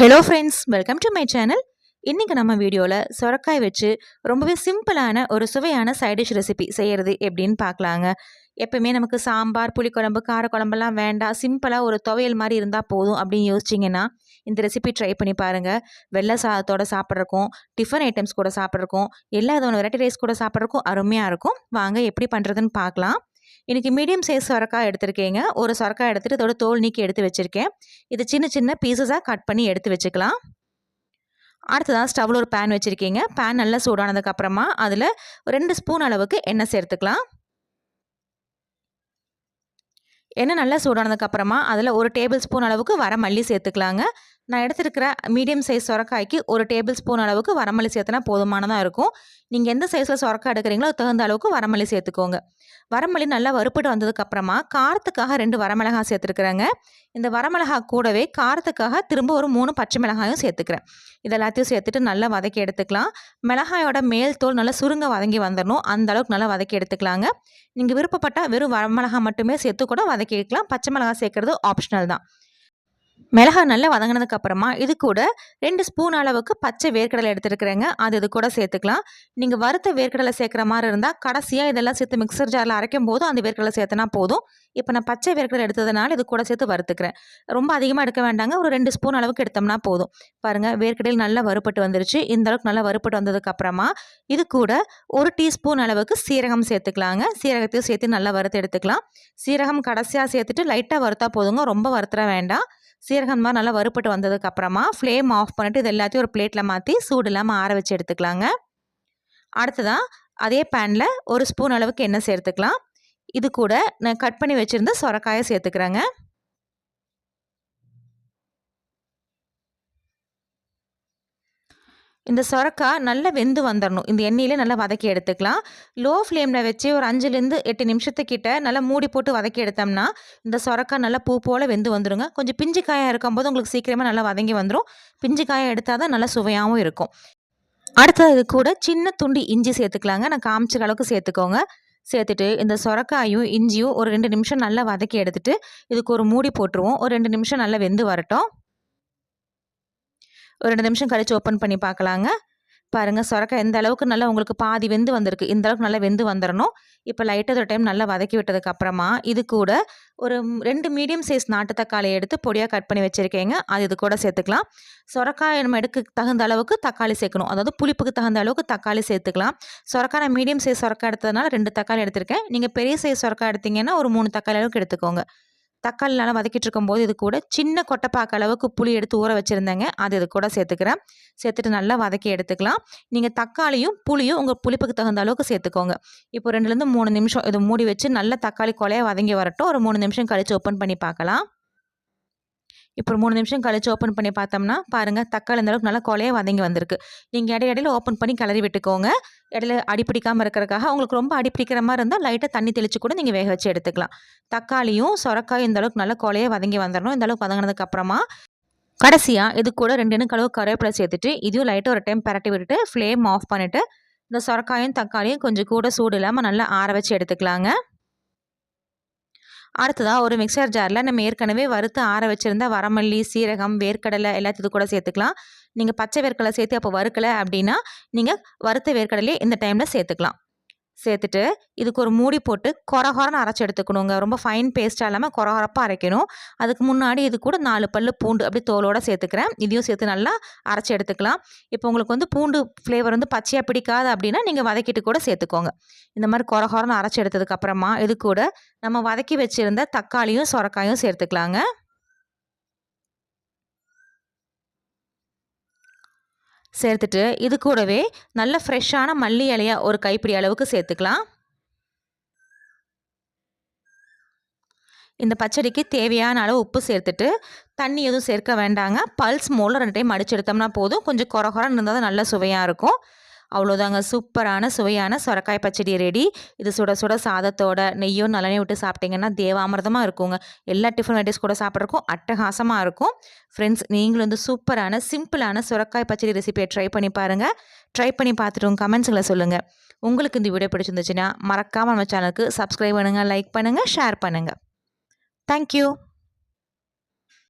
Hello friends welcome to my channel இன்றைக்கி நம்ம வீடியோவில் சுரக்காய் வச்சு ரொம்பவே சிம்பிளான ஒரு சுவையான சைடிஷ் ரெசிபி செய்கிறது எப்படின்னு பார்க்கலாங்க. எப்பவுமே நமக்கு சாம்பார் புளிக்குழம்பு காரக்குழம்பெல்லாம் வேண்டாம். சிம்பிளாக ஒரு துவையல் மாதிரி இருந்தால் போதும் அப்படின்னு யோசிச்சிங்கன்னா இந்த ரெசிபி ட்ரை பண்ணி பாருங்கள் வெள்ளை சாதத்தோட சாப்பிட்றக்கும் டிஃபன் ஐட்டம்ஸ் கூட சாப்பிட்றக்கும் எல்லா விதமான வெரைட்டி ரைஸ் கூட சாப்பிட்றக்கும் அருமையாக இருக்கும். வாங்க எப்படி பண்ணுறதுன்னு பார்க்கலாம். இன்றைக்கி மீடியம் சைஸ் சொரக்காய் எடுத்திருக்கேங்க. ஒரு சொரக்காய் எடுத்துகிட்டு இதோட தோல் நீக்கி எடுத்து வச்சுருக்கேன். இது சின்ன சின்ன பீசஸாக கட் பண்ணி எடுத்து வச்சுக்கலாம். அடுத்ததாக ஸ்டவ்வில் ஒரு பேன் வச்சுருக்கீங்க. பேன் நல்லா சூடானதுக்கப்புறமா அதில் ரெண்டு ஸ்பூன் அளவுக்கு எண்ணெய் சேர்த்துக்கலாம். எண்ணெய் நல்லா சூடானதுக்கப்புறமா அதில் ஒரு டேபிள் ஸ்பூன் அளவுக்கு வர மல்லி சேர்த்துக்கலாங்க. நான் எடுத்துருக்கிற மீடியம் சைஸ் சொரக்காய்க்கு ஒரு டேபிள் ஸ்பூன் அளவுக்கு வரமல்லி சேர்த்துனா போதுமானதாக இருக்கும். நீங்கள் எந்த சைஸில் சொரக்காய் எடுக்கிறீங்களோ தகுந்த அளவுக்கு வரமல்லி சேர்த்துக்கோங்க. வரமல்லி நல்லா வறுப்பிட்டு வந்ததுக்கப்புறமா காரத்துக்காக ரெண்டு வரமிளகாய் சேர்த்துருக்குறேங்க. இந்த வரமிளகாய் கூடவே காரத்துக்காக திரும்ப ஒரு மூணு பச்சை மிளகாயும் சேர்த்துக்கிறேன். இது எல்லாத்தையும் சேர்த்துட்டு நல்லா வதக்கி எடுத்துக்கலாம். மிளகாயோட மேல் தோல் நல்லா சுருங்க வதங்கி வந்துடணும் அந்த அளவுக்கு நல்லா வதக்கி எடுத்துக்கலாங்க. நீங்கள் விருப்பப்பட்டால் வெறும் வரமிளகாய் மட்டுமே சேர்த்து கூட வதக்கிக்கலாம். பச்சை மிளகாய் சேர்க்குறது ஆப்ஷனல் தான். மிளகா நல்லா வதங்கினதுக்கு அப்புறமா இது கூட ரெண்டு ஸ்பூன் அளவுக்கு பச்சை வேர்க்கடலை எடுத்துருக்குறேங்க. அது இது கூட சேர்த்துக்கலாம். நீங்கள் வறுத்த வேர்க்கடலை சேர்க்குற மாதிரி இருந்தால் கடைசியாக இதெல்லாம் சேர்த்து மிக்சர் ஜாரில் அரைக்கும் போதும் அந்த வேர்க்கடலை சேர்த்துனா போதும். இப்போ நான் பச்சை வேர்க்கடலை எடுத்ததுனால இது கூட சேர்த்து வறுத்துக்கிறேன். ரொம்ப அதிகமாக எடுக்க வேண்டாங்க. ஒரு ரெண்டு ஸ்பூன் அளவுக்கு எடுத்தோம்னா போதும். பாருங்கள் வேர்க்கடையில் நல்லா வறுப்பட்டு வந்துருச்சு. இந்த அளவுக்கு நல்லா வறுப்பட்டு வந்ததுக்கப்புறமா இது கூட ஒரு டீஸ்பூன் அளவுக்கு சீரகம் சேர்த்துக்கலாங்க. சீரகத்தையும் சேர்த்து நல்லா வறுத்து எடுத்துக்கலாம். சீரகம் கடைசியாக சேர்த்துட்டு லைட்டாக வறுத்தா போதுங்க. ரொம்ப வறுத்துற வேண்டாம். சீரகம் மாதிரி நல்லா வறுப்பட்டு வந்ததுக்கப்புறமா ஃப்ளேம் ஆஃப் பண்ணிட்டு இது எல்லாத்தையும் ஒரு பிளேட்டில் மாற்றி சூடு இல்லாமல் ஆற வச்சு எடுத்துக்கலாங்க. அடுத்ததாக அதே பேனில் ஒரு ஸ்பூன் அளவுக்கு எண்ணெய் சேர்த்துக்கலாம். இது கூட நான் கட் பண்ணி வச்சுருந்த சொரக்காயை சேர்த்துக்கிறேங்க. இந்த சொரக்காய் நல்லா வெந்து வந்துடணும் இந்த எண்ணெயிலே நல்லா வதக்கி எடுத்துக்கலாம். லோ ஃப்ளேமில் வச்சு ஒரு அஞ்சுலேருந்து எட்டு நிமிஷத்துக்கிட்ட நல்லா மூடி போட்டு வதக்கி எடுத்தோம்னா இந்த சொரக்காய் நல்லா பூ போல் வெந்து வந்துடுங்க கொஞ்சம் பிஞ்சு காயாக இருக்கும்போது உங்களுக்கு சீக்கிரமாக நல்லா வதங்கி வந்துடும் பிஞ்சு காயை எடுத்தால் தான் நல்லா சுவையாகவும் இருக்கும். அடுத்தது இது கூட சின்ன துண்டி இஞ்சி சேர்த்துக்கலாங்க. நான் காமிச்ச அளவுக்கு சேர்த்துக்கோங்க. சேர்த்துட்டு இந்த சொரக்காயும் இஞ்சியும் ஒரு ரெண்டு நிமிஷம் நல்லா வதக்கி எடுத்துகிட்டு இதுக்கு ஒரு மூடி போட்டுருவோம். ஒரு ரெண்டு நிமிஷம் நல்லா வெந்து வரட்டும். ஒரு ரெண்டு நிமிஷம் கழித்து ஓப்பன் பண்ணி பார்க்கலாங்க. பாருங்கள் சொரக்காய் எந்த அளவுக்கு நல்லா உங்களுக்கு பாதி வெந்து வந்திருக்கு. இந்த அளவுக்கு நல்லா வெந்து வந்துடணும் இப்போ லைட்டாக ஒரு டைம் நல்லா வதக்கி விட்டதுக்கு அப்புறமா இது கூட ஒரு ரெண்டு மீடியம் சைஸ் நாட்டு தக்காளி எடுத்து பொடியாக கட் பண்ணி வச்சுருக்கேங்க. அது இது கூட சேர்த்துக்கலாம். சொரக்காய் நம்ம எடுக்க தகுந்த அளவுக்கு தக்காளி சேர்க்கணும். அதாவது புளிப்புக்கு தகுந்த அளவுக்கு தக்காளி சேர்த்துக்கலாம். சொரக்காய் நான் மீடியம் சைஸ் சொரக்காய் எடுத்ததுனால ரெண்டு தக்காளி எடுத்திருக்கேன். நீங்கள் பெரிய சைஸ் சொரக்காய் எடுத்தீங்கன்னா ஒரு மூணு தக்காளி அளவுக்கு எடுத்துக்கோங்க. தக்காளி நல்லா வதக்கிட்டு இருக்கும்போது இது கூட சின்ன கொட்டைப்பாக்க அளவுக்கு புளி எடுத்து ஊற வச்சுருந்தேங்க. அது இது கூட சேர்த்துக்கிறேன். சேர்த்துட்டு நல்லா வதக்கி எடுத்துக்கலாம். நீங்கள் தக்காளியும் புளியும் உங்கள் புளிப்புக்கு தகுந்த அளவுக்கு சேர்த்துக்கோங்க. இப்போ ரெண்டுலேருந்து மூணு நிமிஷம் இது மூடி வச்சு நல்லா தக்காளி கொலையாக வதங்கி வரட்டும். ஒரு மூணு நிமிஷம் கழித்து ஓப்பன் பண்ணி பார்க்கலாம். இப்போ மூணு நிமிஷம் கழிச்சு ஓப்பன் பண்ணி பார்த்தோம்னா பாருங்கள் தக்காளி அளவுக்கு நல்லா கொலையாக வதங்கி வந்திருக்கு. நீங்கள் இடையிடையில் ஓப்பன் பண்ணி கிளறி விட்டுக்கோங்க. இடையில அடி பிடிக்காமல் இருக்கிறக்காக உங்களுக்கு ரொம்ப அடி பிடிக்கிற மாதிரி இருந்தால் லைட்டாக தண்ணி தெளித்து கூட நீங்கள் வேக வச்சு எடுத்துக்கலாம். தக்காளியும் சொரக்காயும் இந்த அளவுக்கு நல்லா கொலையாக வதங்கி வந்துடணும் இந்த அளவுக்கு வதங்கினதுக்கப்புறமா கடைசியாக இது கூட ரெண்டு எண்ணு கழுவு கருவேப்பிலை சேர்த்துட்டு இதையும் லைட்டாக ஒரு டைம் பரட்டி விட்டுட்டு ஃப்ளேம் ஆஃப் பண்ணிவிட்டு இந்த சொரக்காயும் தக்காளியும் கொஞ்சம் கூட சூடு இல்லாமல் நல்லா ஆற வச்சு எடுத்துக்கலாங்க. அடுத்ததாக ஒரு மிக்சர் ஜாரில் நம்ம ஏற்கனவே வறுத்து ஆற வச்சுருந்த வரமல்லி சீரகம் வேர்க்கடலை எல்லாத்தையும் கூட சேர்த்துக்கலாம். நீங்கள் பச்சை வேர்க்கடலை சேர்த்து அப்போ வறுக்கலை அப்படின்னா நீங்கள் வறுத்த வேர்க்கடலையே இந்த டைமில் சேர்த்துக்கலாம். சேர்த்துட்டு இதுக்கு ஒரு மூடி போட்டு கொரகொரன்னு அரைச்சி எடுத்துக்கணுங்க. ரொம்ப ஃபைன் பேஸ்ட்டாக இல்லாமல் கொரகொரப்பாக அரைக்கணும். அதுக்கு முன்னாடி இது கூட நாலு பல் பூண்டு அப்படி தோலோடு சேர்த்துக்கிறேன். இதையும் சேர்த்து நல்லா அரைச்சி எடுத்துக்கலாம். இப்போ உங்களுக்கு வந்து பூண்டு ஃப்ளேவர் வந்து பச்சையாக பிடிக்காது அப்படின்னா நீங்கள் வதக்கிட்டு கூட சேர்த்துக்கோங்க. இந்த மாதிரி கொரகொரன்னு அரைச்சி எடுத்ததுக்கப்புறமா இது கூட நம்ம வதக்கி வச்சுருந்த தக்காளியும் சொரக்காயும் சேர்த்துக்கலாங்க. சேர்த்துட்டு இது கூடவே நல்ல ஃப்ரெஷ்ஷான மல்லி இலையாக ஒரு கைப்பிடி அளவுக்கு சேர்த்துக்கலாம். இந்த பச்சடிக்கு தேவையான அளவு உப்பு சேர்த்துட்டு தண்ணி எதுவும் சேர்க்க வேண்டாங்க. பல்ஸ் மூலம் ரெண்டு டைம் எடுத்தோம்னா போதும். கொஞ்சம் குறை குறைன்னு இருந்தால் தான் நல்ல சுவையாக இருக்கும். அவ்வளோதாங்க சூப்பரான சுவையான சுரக்காய் பச்சடி ரெடி. இது சுட சுட சாதத்தோட நெய்யும் நல்லெண்ணெய் விட்டு சாப்பிட்டிங்கன்னா தேவாமிரதமாக இருக்குங்க. எல்லா டிஃபன் வெரைட்டிஸ் கூட சாப்பிட்றக்கும் அட்டகாசமாக இருக்கும். ஃப்ரெண்ட்ஸ் நீங்களும் வந்து சூப்பரான சிம்பிளான சுரக்காய் பச்சடி ரெசிபியை ட்ரை பண்ணி பாருங்கள் ட்ரை பண்ணி பார்த்துட்டு உங்கள் கமெண்ட்ஸில் சொல்லுங்கள் உங்களுக்கு இந்த வீடியோ பிடிச்சிருந்துச்சுன்னா மறக்காமல் நம்ம சேனலுக்கு சப்ஸ்கிரைப் பண்ணுங்கள் லைக் பண்ணுங்கள் ஷேர் பண்ணுங்கள் தேங்க்யூ